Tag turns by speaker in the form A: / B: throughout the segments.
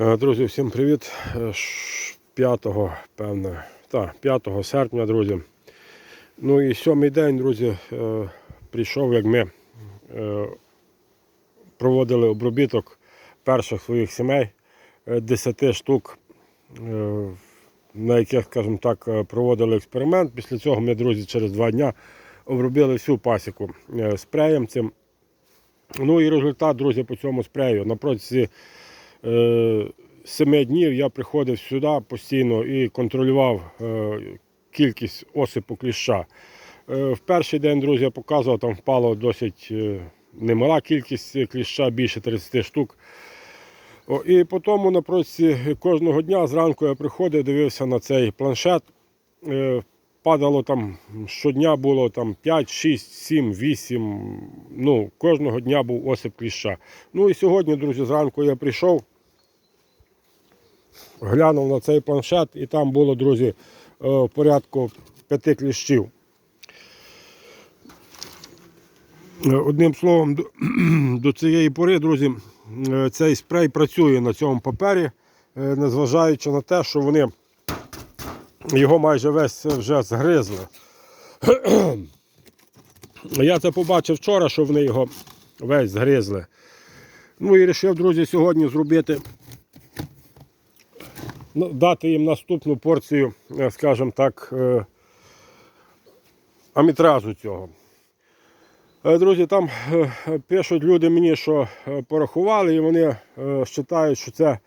A: Е, Друзі, всім привіт. Е, 5, певне, та, 5 серпня, друзі. Ну і сьомий день, друзі, е, прийшов, як ми е, проводили обробіток перших своїх сімей, е, 10 штук, е, на яких, скажімо так, е, проводили експеримент. Після цього ми, друзі, через два дні обробили всю пасіку е, спреєм цим. Ну і результат, друзі, по цьому спрею. На протязі е, семи днів я приходив сюди постійно і контролював е, кількість осипу кліща. Е, в перший день, друзі, я показував, там впало досить е, немала кількість кліща, більше 30 штук. І потім на протязі кожного дня зранку я приходив, дивився на цей планшет. Падало там щодня було там 5, 6, 7, 8. Ну, кожного дня був осип кліща. Ну і сьогодні, друзі, зранку я прийшов, глянув на цей планшет, і там було, друзі, е, порядку 5 кліщів. Е, Одним словом, до, цієї пори, друзі, е, цей спрей працює на цьому папері, незважаючи на те, що вони його майже весь вже згризли. Я це побачив вчора, що вони його весь згризли. Ну і вирішив, друзі, сьогодні зробити, ну, дати їм наступну порцію, е, скажімо так, е, амітразу цього. Е, Друзі, там пишуть люди мені, що порахували, і вони вважають, що це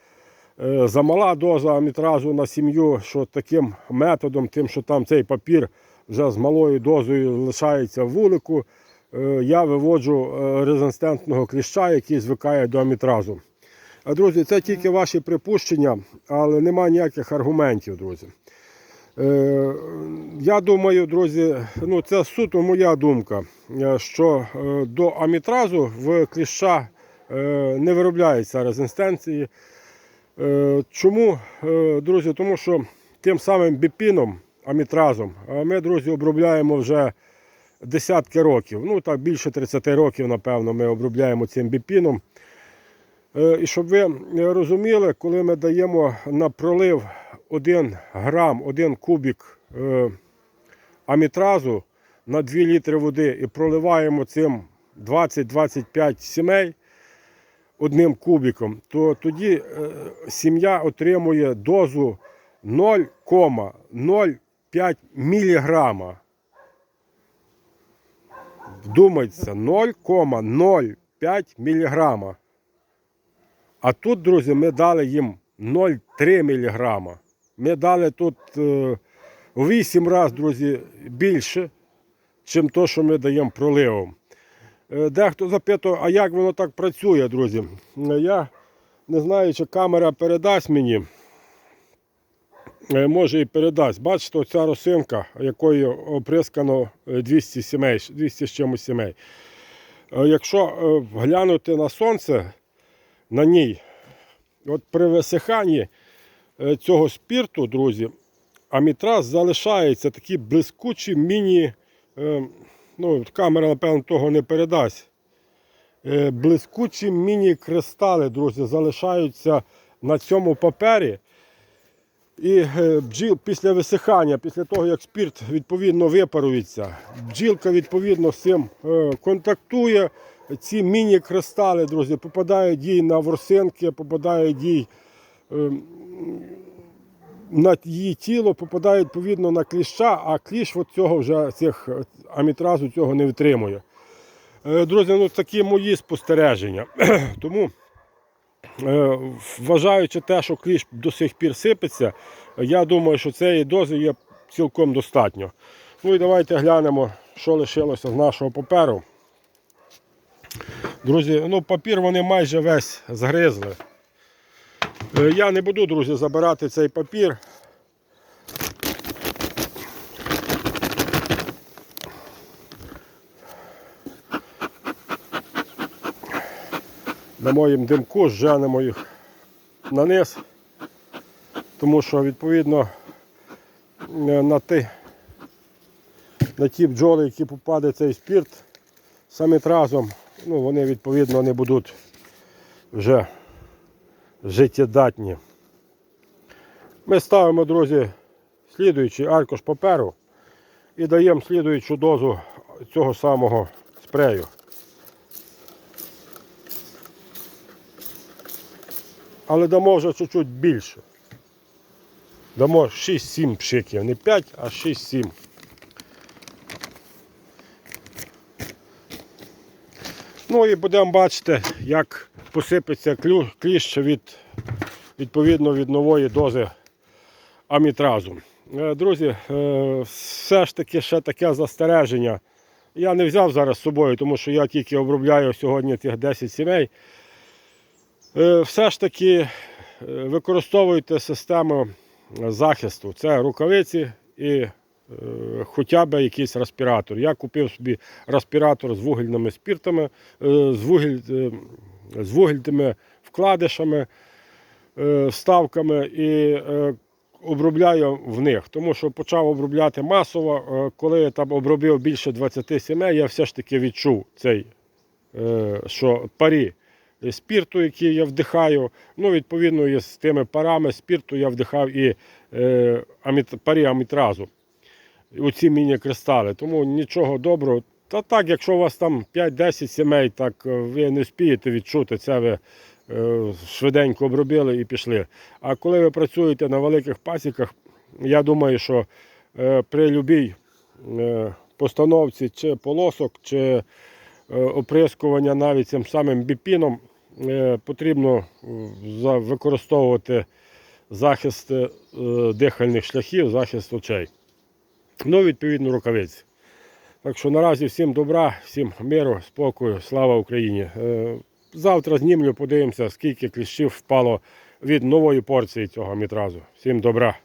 A: замала доза амітразу на сім'ю, що таким методом, тим, що там цей папір вже з малою дозою лишається в вулику, е, я виводжу е, резистентного кліща, який звикає до амітразу. Друзі, це тільки ваші припущення, але немає ніяких аргументів, друзі. Е, Я думаю, друзі, ну це суто моя думка, е, що е, до амітразу в кліща е, не виробляється резистенції. Е, Чому, е, друзі? Тому що тим самим біпіном, амітразом, ми, друзі, обробляємо вже десятки років. Ну так більше 30 років, напевно, ми обробляємо цим біпіном. Е, І щоб ви розуміли, коли ми даємо на пролив 1 грам, 1 кубік амітразу на 2 літри води і проливаємо цим 20-25 сімей одним кубіком, то тоді е, сім'я отримує дозу 0,05 міліграма. Вдумайтеся, 0,05 міліграма. А тут, друзі, ми дали їм 0,3 мг. Ми дали тут е, 8 разів, друзі, більше, чим то, що ми даємо проливом. Е, Дехто запитує, а як воно так працює, друзі? Е, Я не знаю, чи камера передасть мені. Е, Може і передасть. Бачите, оця росинка, якою оприскано е, 200 сімей, 200 з чимось сімей. Якщо глянути на сонце, на ній. От при висиханні цього спірту, друзі, амітраз залишається такі блискучі міні. Ну, камера, напевно, того не передасть. Е, Блискучі міні-кристали, друзі, залишаються на цьому папері. І е, бджіл після висихання, після того, як спірт відповідно випарується, бджілка відповідно з цим е, контактує. Ці міні-кристали, друзі, попадають їй на ворсинки, попадають їй е, на її тіло, попадають відповідно на кліща, а кліщ от цього вже цих амітразу цього не витримує. Е, Друзі, ну такі мої спостереження. Тому Е, Вважаючи те, що кліщ до сих пір сипеться, я думаю, що цієї дози є цілком достатньо. Ну і давайте глянемо, що лишилося з нашого паперу. Друзі, ну папір вони майже весь згризли. Е, Я не буду, друзі, забирати цей папір. Дамо їм димку, зженемо їх на низ, тому що відповідно е, на ті, на ті бджоли, які попаде цей спірт, самі разом, ну, вони відповідно не будуть вже життєдатні. Ми ставимо, друзі, слідуючий аркуш паперу і даємо слідуючу дозу цього самого спрею. Але дамо вже чуть-чуть більше. Дамо 6-7 пшиків, не 5, а 6-7. Ну і будемо бачити, як посипеться кліщ від, відповідно від нової дози амітразу. Е, Друзі, е, все ж таки ще таке застереження. Я не взяв зараз з собою, тому що я тільки обробляю сьогодні тих 10 сімей. Е, Все ж таки використовуйте систему захисту. Це рукавиці і хоча б якийсь респіратор. Я купив собі респіратор з вугільними спіртами, з, вугіль, з вугільними вкладишами, е, вставками і е, обробляю в них. Тому що почав обробляти масово. Е, Коли я там обробив більше 20 сімей, я все ж таки відчув цей, е, що парі спірту, який я вдихаю. Ну, відповідно, з тими парами спірту я вдихав і е, парі амітразу. У ці міні-кристали. Тому нічого доброго. Та так, якщо у вас там 5-10 сімей, так е, ви не вспієте відчути це, ви е, швиденько обробили і пішли. А коли ви працюєте на великих пасіках, я думаю, що е, при е, постановці чи полосок, чи оприскування навіть цим самим біпіном, потрібно використовувати захист дихальних шляхів, захист очей. Ну, відповідно, рукавиці. Так що наразі всім добра, всім миру, спокою, слава Україні. Е, Завтра знімлю, подивимося, скільки кліщів впало від нової порції цього мітразу. Всім добра.